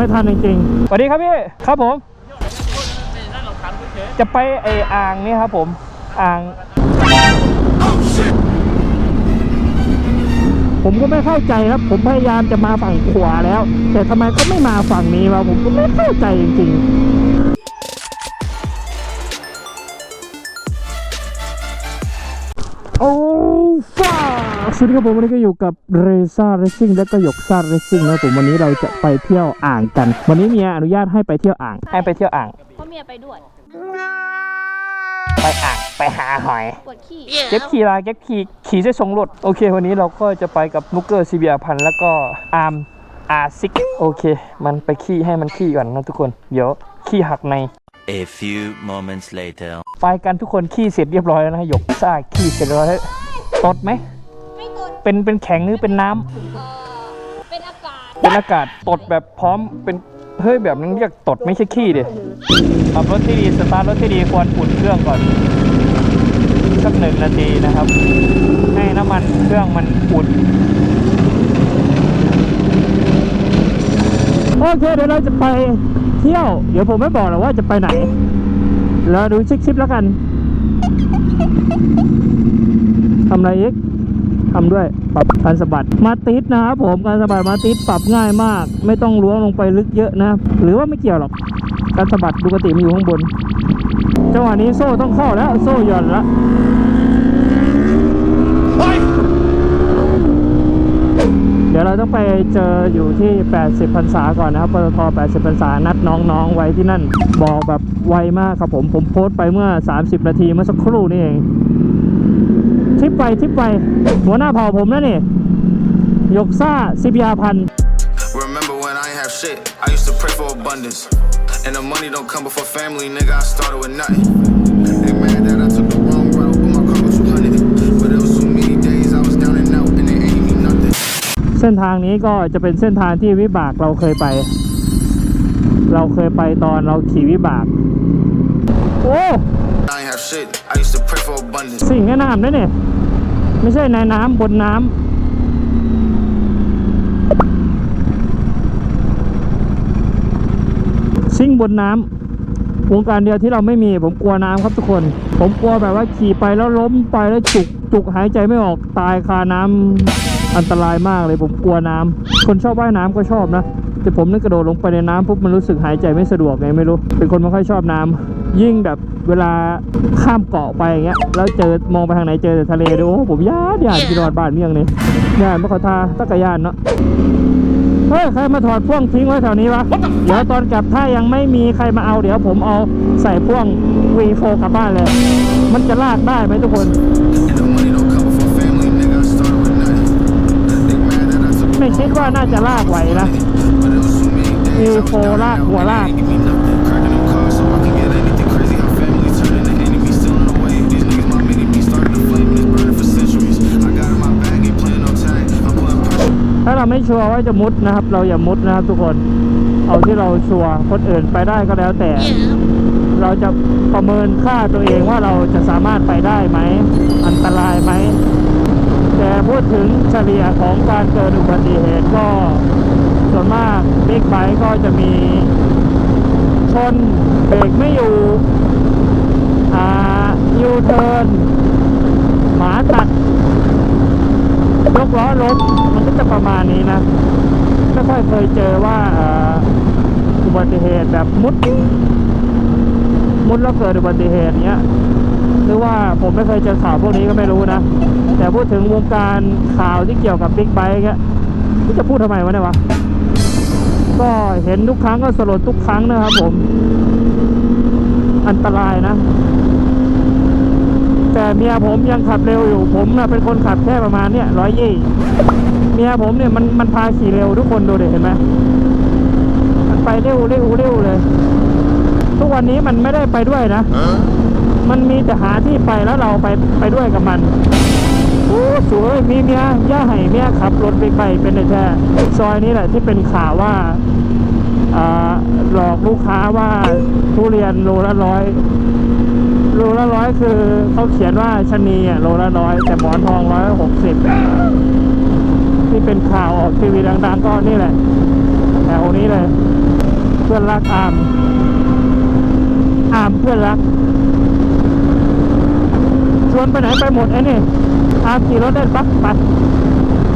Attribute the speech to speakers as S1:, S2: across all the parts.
S1: ไม่ทันจริงๆสวัสดีครับพี่ ครับผม จะไปไออ่างนี่ครับผม อ่าง ผมก็ไม่เข้าใจครับ ผมพยายามจะมาฝั่งขวาแล้ว แต่ทำไมก็ไม่มาฝั่งนี้วะผมก็ไม่เข้าใจจริงๆ สวัสดีครับผมวันนี้ก็อยู่กับเรซ่าเรซิ่งและก็หยกซ่าเรซิ่งนะผมวันนี้เราจะไปเที่ยวอ่างกัน วันนี้เมียอนุญาตให้ไปเที่ยวอ่าง ให้ไปเที่ยวอ่าง
S2: เพราะเมียไปด้วย
S1: ไปอ่างไปหาหอย
S2: ปวดขี้
S1: เก็บขี่ลาเก็บขี่ขี่จะชงรถโอเค วันนี้เราก็จะไปกับนุกเกอร์ซีเบียพันแล้วก็อาร์มอาซิกโอเค มันไปขี้ให้มันขี้ก่อนนะทุกคนเดี๋ยวขี้หักใน
S3: A few moments later.
S1: ไปกันทุกคนขี้เสร็จเรียบร้อยแล้วนะหยกซ่าขี้เสร็จเรียบร้อยแล้วตดไหม
S2: ไม่ตด
S1: เป็นเป็นแข็งหรือเป็นน้ำ
S2: เอ่อเป็นอากาศ
S1: เป็นอากาศตดแบบพร้อมเป็นเฮ้ยแบบนั้นเรียกตดไม่ใช่ขี้ดิขับรถที่ดีสตาร์ทรถที่ดีควรอุ่นเครื่องก่อนสักหนึ่งนาทีนะครับ ให้น้ำมันเครื่องมันอุ่น โอเคเดี๋ยวเราจะไปเที่ยว เดี๋ยวผมไม่บอกหรอกว่าจะไปไหนแล้วดูชิคชิปแล้วกันทำอะไรอีก ทำด้วยปรับการสะบัดมาติดนะครับผมการสะบัดมาติดปรับง่ายมาก ไม่ต้องล้วงลงไปลึกเยอะนะ หรือว่าไม่เกี่ยวหรอกการสะบัดปกติมันอยู่ข้างบนจังหวะนี้โซ่ต้องเข้าแล้ว โซ่หย่อนแล้วเดี๋ยวเราต้องไปเจออยู่ที่ 80พรรษาก่อนนะครับปตท80พรรษานัดน้องๆไว้ที่นั่น บอกแบบไวมากครับผม ผมโพสต์ไปเมื่อ 30 นาทีเมื่อสักครู่นี่เองทริป ไปทริปไปหัวหน้าเผ่าผมนะนี่ยกซ่าสิบยาพันธ์
S4: Remember when I ain't have shit? I used to pray for abundance. And the money don't come before family, nigga. I started with nothing. They mad that I took the wrong route, but my car was 200. But it was too many days I was down and out, and they ain't me nothing.
S1: เส้นทางนี้ก็จะเป็นเส้นทางที่วิบากเราเคยไป เราเคยไปตอนเราขี่วิบาก โอ้
S4: I ain't have shit. I used to pray for abundance.
S1: สิ่งแม่น้ำนะเนี่ย ไม่ใช่ในน้ำบนน้ำซิ่งบนน้ำวงการเดียวที่เราไม่มี ผมกลัวน้ำครับทุกคน ผมกลัวแบบว่าขี่ไปแล้วล้มไปแล้วจุกจุกหายใจไม่ออกตายคาน้ำอันตรายมากเลย ผมกลัวน้ำคนชอบว่ายน้ำก็ชอบนะ แต่ผมนึกกระโดดลงไปในน้ำปุ๊บมันรู้สึกหายใจไม่สะดวกไงไม่รู้ เป็นคนไม่ค่อยชอบน้ำยิ่งแบบ เวลาข้ามเกาะไปอย่างเงี้ยแล้วเจอมองไปทางไหนเจอแต่ทะเลดูโอ้ผมยานยานที่นอนบ้านเมี่ยงนี่ยานมะขอทาตะกะยานเนาะเฮ้ยใครมาถอดพ่วงทิ้งไว้แถวนี้วะเดี๋ยวตอนกลับถ้ายังไม่มีใครมาเอาเดี๋ยวผมเอาใส่พ่วง V4 กลับบ้านเลย มันจะลากได้ไหมทุกคน ไม่คิดว่าน่าจะลากไหวนะ
S4: but it was too many days. I was
S1: V4 ลากหัวลาก ถ้าเราไม่ชัวร์ว่าจะมุดนะครับ เราอย่ามุดนะครับทุกคน เอาที่เราชัวร์คนอื่นไปได้ก็แล้วแต่ เราจะประเมินค่าตัวเองว่าเราจะสามารถไปได้ไหม อันตรายไหม แต่พูดถึงเฉลี่ยของการเกิดอุบัติเหตุก็ส่วนมากบิ๊กไบค์ก็จะมีชนเบรกไม่อยู่อ่ายูเทิร์นหมาตัด กล้อล้มมันก็จะประมาณนี้นะไม่ค่อยเคยเจอว่าอ่ออุบัติเหตุแบบมุด มุดแล้วเกิดอุบัติเหตุเนี้ยหรือว่าผมไม่เคยเจอข่าวพวกนี้ก็ไม่รู้นะ แต่พูดถึงวงการข่าวที่เกี่ยวกับบิ๊กไบค์ก็จะพูดทำไมวะเนี่ยวะก็เห็นทุกครั้งก็สลดทุกครั้งนะครับผม อันตรายนะ แต่เมียผมยังขับเร็วอยู่ ผมนะเป็นคนขับแค่ประมาณเนี้ยร้อยยี่เมียผมเนี่ยมันมันพาขี่เร็วทุกคนดูเดิเห็นไหมมันไปเร็วเร็วเร็วเลย ทุกวันนี้มันไม่ได้ไปด้วยนะ มันมีแต่หาที่ไปแล้วเราไปไปด้วยกับมันโอ้สวยมีเมียย่าให้เมียขับรถไปไปเป็นแท้ซอยนี้แหละที่เป็นข่าวว่าอ่าหลอกลูกค้าว่าทุเรียนโลละร้อย โลละร้อยคือเขาเขียนว่าชนีอะโลละร้อยแต่หมอนทองร้อยหกสิบที่เป็นข่าวออกทีวีดังๆก็นี่แหละแถวนี้เลย เพื่อนรักอามอามเพื่อนรักชวนไปไหนไปหมดไอ้นี่อามขี่รถได้ปั๊บไป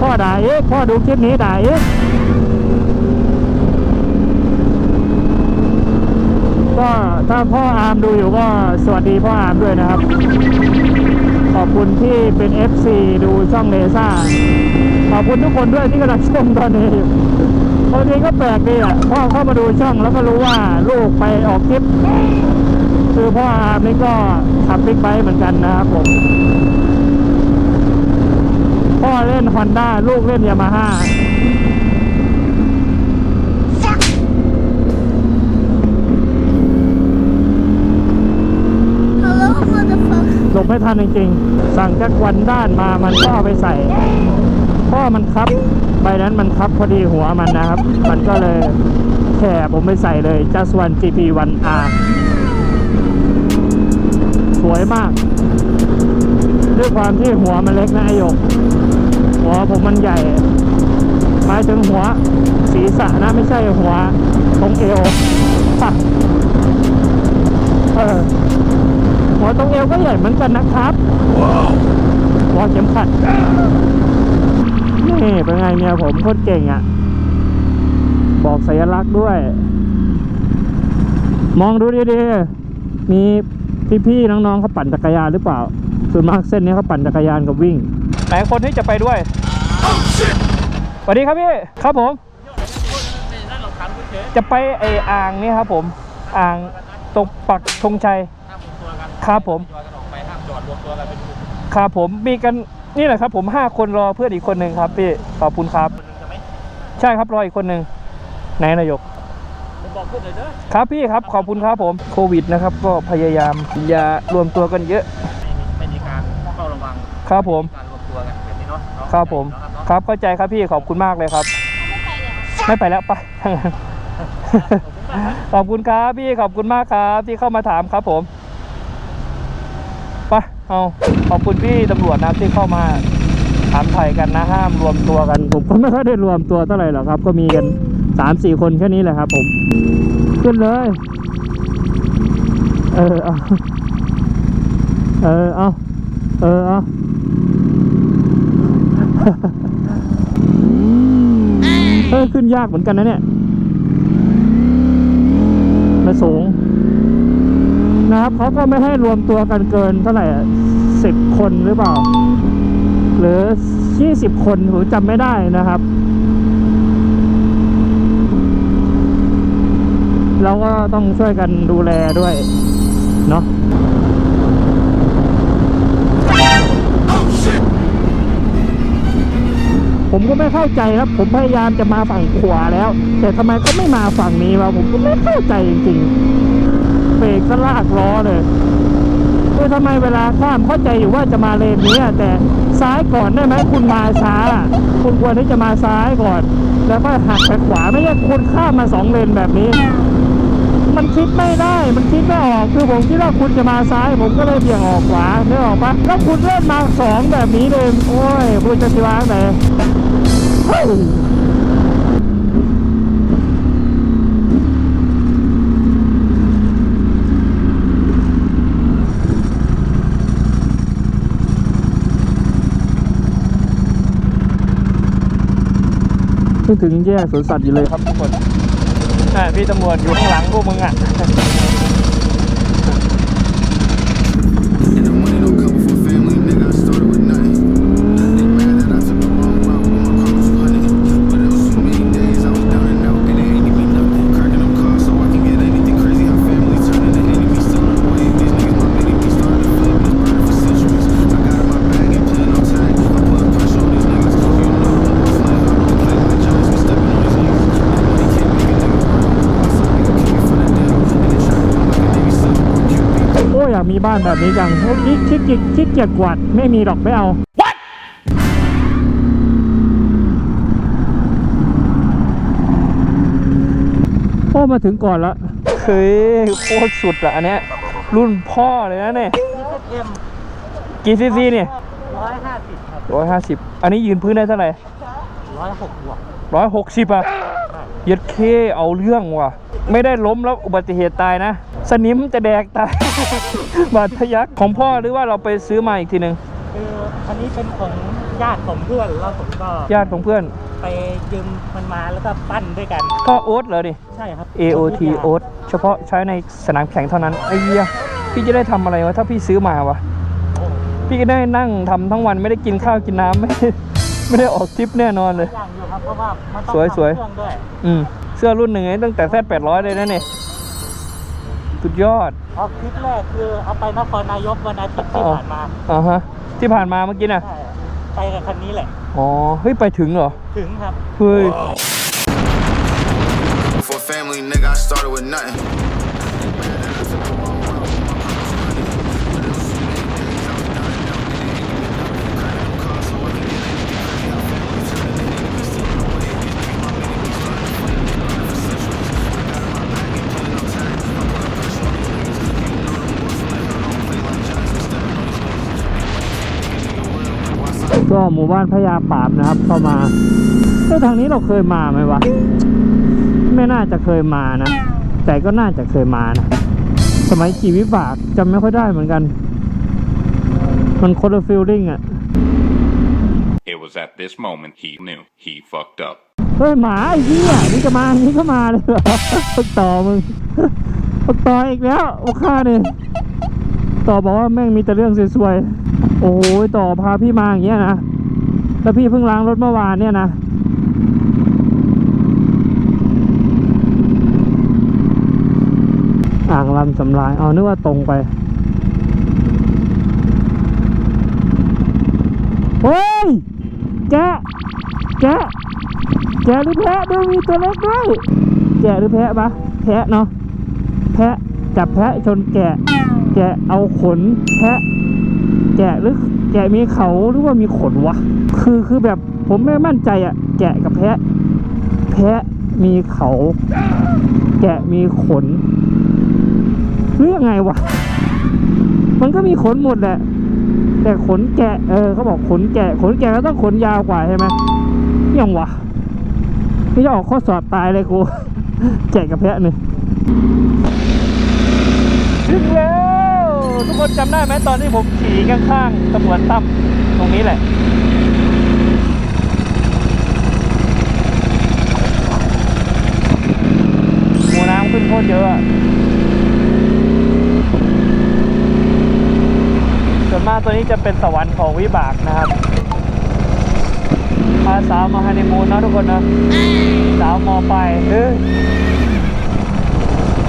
S1: พ่อด่าเอ๊ะพ่อดูคลิปนี้ด่าเอ๊ะ ก็ถ้าพ่ออามดูอยู่ก็สวัสดีพ่ออามด้วยนะครับ ขอบคุณที่เป็น FC ดูช่องเลซ่าขอบคุณทุกคนด้วยที่กำลังชมตอนนี้บางทีก็แปลกดีอะพ่อเข้ามาดูช่องแล้วก็รู้ว่าลูกไปออกคลิปคือพ่ออามนี่ก็ขับบิ๊กไบค์เหมือนกันนะครับผมพ่อเล่นฮอนด้าลูกเล่นยามาฮ่า
S2: Hello motherfucker
S1: หลบ ไม่ทันจริงๆ สั่งจากวันด้านมามันก็เอาไปใส่พ่อมันครับใบนั้นมันครับพอดีหัวมันนะครับ มันก็เลยแค่ผมไปใส่เลย just one GP 1 R สวยมาก ด้วยความที่หัวมันเล็กนะไอหยก หัวผมมันใหญ่หมายถึงหัวศีรษะนะไม่ใช่หัวตรงเอวเออ หัวตรงเอวก็ใหญ่เหมือนกันนะครับหัวเข็มขัดนี่เป็นไงเนี่ยผมโคตรเก่งอะ่ะ บอกสัญลักษณ์ด้วย มองดูดีๆ มีพี่ๆน้องๆเขาปั่นจักรยานหรือเปล่า ส่วนมากเส้นนี้เขาปั่นจักรยานกับวิ่งไหนคนที่จะไปด้วยสวัสดีครับพี่ ครับผม จะไปไออ่างนี่ครับผม อ่างตรงปักธงชัย ครับผมครับผมมีกันนี่แหละครับ ผมห้าคนรอเพื่อนอีกคนหนึ่งครับพี่ขอบคุณครับใช่ครับรออีกคนหนึ่งไหนนายกครับพี่ครับขอบคุณครับผมโควิดนะครับ ก็พยายามอย่ารวมตัวกันเยอะ
S5: ไม่มีการเฝ้าระวัง
S1: ครับผม
S5: การรวมตัวกันแบบนี้เนาะเนาะ
S1: ครับผม
S5: เนาะครับเนาะ
S1: ครับเข้าใจครับพี่ขอบคุณมากเลยครับ
S2: ไม่ไปแล้ว
S1: ไม่ไปแล้วไปทั้างนั้นขอบคุณครับพี่ขอบคุณมากครับที่เข้ามาถามครับผมไป เอาขอบคุณพี่ตำรวจนะที่เข้ามาถามถ่ายกันนะห้ามรวมตัวกันผมก็ไม่ค่อยได้รวมตัวเท่าไหร่หรอกครับ ก็มีกันสามสี่คนแค่นี้แหละครับ ผม ขึ้นเลย เออเอาเออเอาเออเอาเออขึ้นยากเหมือนกันนะเนี่ยมาสูง นะครับเขาก็ไม่ให้รวมตัวกันเกินเท่าไหร่สิบคนหรือเปล่า หรือยี่สิบคนผมจำไม่ได้นะครับ เราก็ต้องช่วยกันดูแลด้วย เนาะผมก็ไม่เข้าใจครับ ผมพยายามจะมาฝั่งขวาแล้ว แต่ทำไมก็ไม่มาฝั่งนี้วะผมก็ไม่เข้าใจจริงๆ รกก็ลากล้อเลยคือทำไมเวลาข้ามเข้าใจอยู่ว่าจะมาเลนนี้แต่ซ้ายก่อนได้ไหมคุณมาช้า คุณควรที่จะมาซ้ายก่อน แล้วก็หักไปขวาไม่ใช่คุณข้ามมาสองเลนแบบนี้ มันคิดไม่ได้ มันคิดไม่ออกคือผมคิดว่าคุณจะมาซ้าย ผมก็เลยเบี่ยงออกขวาเนื้อออกปะแล้วคุณเล่นมาสองแบบนี้เลยโอ้ยคุณจะสิวางไหน เพิ่งถึงแยกสวนสัตว์อยู่เลยครับทุกคนอ่าพี่ตำรวจอยู่ข้างหลังพวกมึงอะากมีบ้านแบบนี้จังโอ้ขี้ขี้เกียจขี้เกียจกวาดไม่มีดอกไม่เอาโอ้มาถึงก่อนละเฮ้ยโคตรสุดอะอันเนี้ยรุ่นพ่อเลยนะเนี่ยกี่ซีซีเนี่ยร้อยห้าสิบร้อยห้าสิบอันนี้ยืนพื้นได้เท่าไหร่ร้อยหกบวกร้อยหกสิบอะ เย็ดเคเอาเรื่องว่ะ ไม่ได้ล้มแล้วอุบัติเหตุตายนะ สนิมจะแดกตาย บาดทะยักของพ่อหรือว่าเราไปซื้อมาอีกทีหนึ่ง
S5: คืออันนี้เป็นของญาติของเพื่อนแล้วผมก็
S1: ญาติของเพื่อน
S5: ไปยืมมันมาแล้วก็ปั้นด้วยกัน
S1: พ่อโอ๊ตเหรอดิ
S5: ใช่ครับ
S1: AOT โอ๊ตเฉพาะใช้ในสนามแข่งเท่านั้นไอ้เหี้ยพี่จะได้ทำอะไรวะถ้าพี่ซื้อมาวะพี่ก็ได้นั่งทำทั้งวันไม่ได้กินข้าวกินน้ำไม่ ได้ไม่ได้ออกทริปแน่นอนเลย
S5: อย่างอยู่ครับเพราะว่ามันต้อง
S1: สวยสวย
S5: ทำเครื่องด้วย
S1: อืมเสื้อรุ่นหนึ่งไอ้ตั้งแต่แซดแปดร้อยเลยนะเนี่ยสุดยอด
S5: ออกคลิปแรกคือเอาไปนครนายกวันอาทิตย์ที่
S1: อ๋อ
S5: ผ่านมา
S1: อ่าฮะ ที่ผ่านมาเมื่อกี้น่ะ
S5: ใช่ไปกับคันนี้แหละ
S1: อ๋อ เฮ้ย ไปถึงเหรอ
S5: ถึงครับ
S1: เฮ้ย
S4: For family, nigga, I started with nothing.
S1: หมู่บ้านพญาปราบนะครับ เข้ามาเอ้ยทางนี้เราเคยมาไหมวะ ไม่น่าจะเคยมานะ แต่ก็น่าจะเคยมานะ สมัยขี่วิบากจำไม่ค่อยได้เหมือนกัน มันคนละฟิลลิ่งอะ
S6: It was at this moment he knew he fucked up.
S1: เฮ้ยหมาไอ้เหี้ยนี่จะมา นี่ก็มาเลยเหรอปักต่อมึงปักต่ออีกแล้วโอ้ข้าเนี่ยต่อบอกว่าแม่งมีแต่เรื่องสวยๆโอ้ยต่อพาพี่มาอย่างเงี้ยนะ แล้วพี่เพิ่งล้างรถเมื่อวานเนี่ยนะอ่างลำสำลายเอานึกว่าตรงไปเฮ้ยแกะแกะแกะหรือแพะด้วยมีตัวเล็กด้วยแกะหรือแพะปะแพะเนาะแพะจับแพะชนแกะ แกะเอาขนแพะ แกะหรือ แกะมีเขาหรือว่ามีขนวะ คือคือแบบผมไม่มั่นใจอะแกะกับแพะ แพะมีเขา แกะมีขนหรือยังไงวะ มันก็มีขนหมดแหละ แต่ขนแกะ เออเขาบอกขนแกะ ขนแกะก็ต้องขนยาวกว่าใช่ไหมยังวะนี่จะออกข้อสอบตายเลยกู แกะกับแพะเนี่ยถึงแล้ว ทุก คนจำได้ไหมตอนที่ผมขี่ข้างๆตำรวจตั้มตรงนี้แหละหัวน้ำขึ้นโคตรเยอะส่วนมากตัวนี้จะเป็นสวรรค์ของวิบากนะครับพาสาวมาฮันนีมูนนะทุกคนนะสาวมอไปเฮ้ย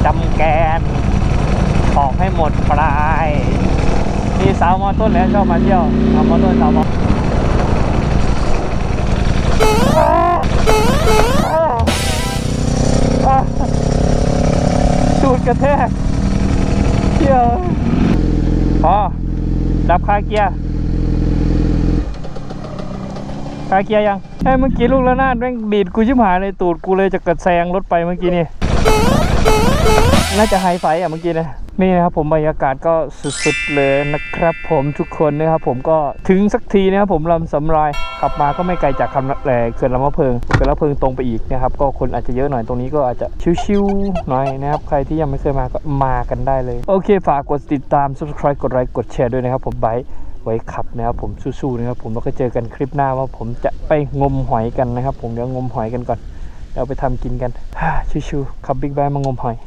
S1: จำแกน ออกให้หมดปลายมีสาวมอต้นแล้วชอบมาเที่ยวสาวมอต้นสาวมอจูดกระแทกเที่ยวพอดับคาเกียร์คาเกียร์ยังไอ้ยเมื่อกี้ลูกระนาดแม่งดีดกูชิบหายเลยตูดกูเลยจะกระแซงรถไปเมื่อกี้นี่ น่าจะไฮไฟอะเมื่อกี้นะนี่นะครับผมบรรยากาศก็สุดๆเลยนะครับ ผมทุกคนนะครับผมก็ถึงสักทีนะครับผมลำสำรายขับมาก็ไม่ไกลจากคำแหล่เขื่อนลำมะเพิงเขื่อนลำมะเพิงตรงไปอีกนะครับก็คนอาจจะเยอะหน่อยตรงนี้ก็อาจจะชิวๆหน่อยนะครับใครที่ยังไม่เคยมาก็มากันได้เลย โอเคฝากกดติดตาม subscribe กดไลค์กดแชร์ด้วยนะครับผมไบไว้ขับนะครับผมสู้ๆนะครับผมแล้วก็เจอกันคลิปหน้าว่าผมจะไปงมหอยกันนะครับ ผมเดี๋ยวงมหอยกันก่อนเดี๋ยวไปทำกินกันชิวๆขับบิ๊กไบค์มางมหอย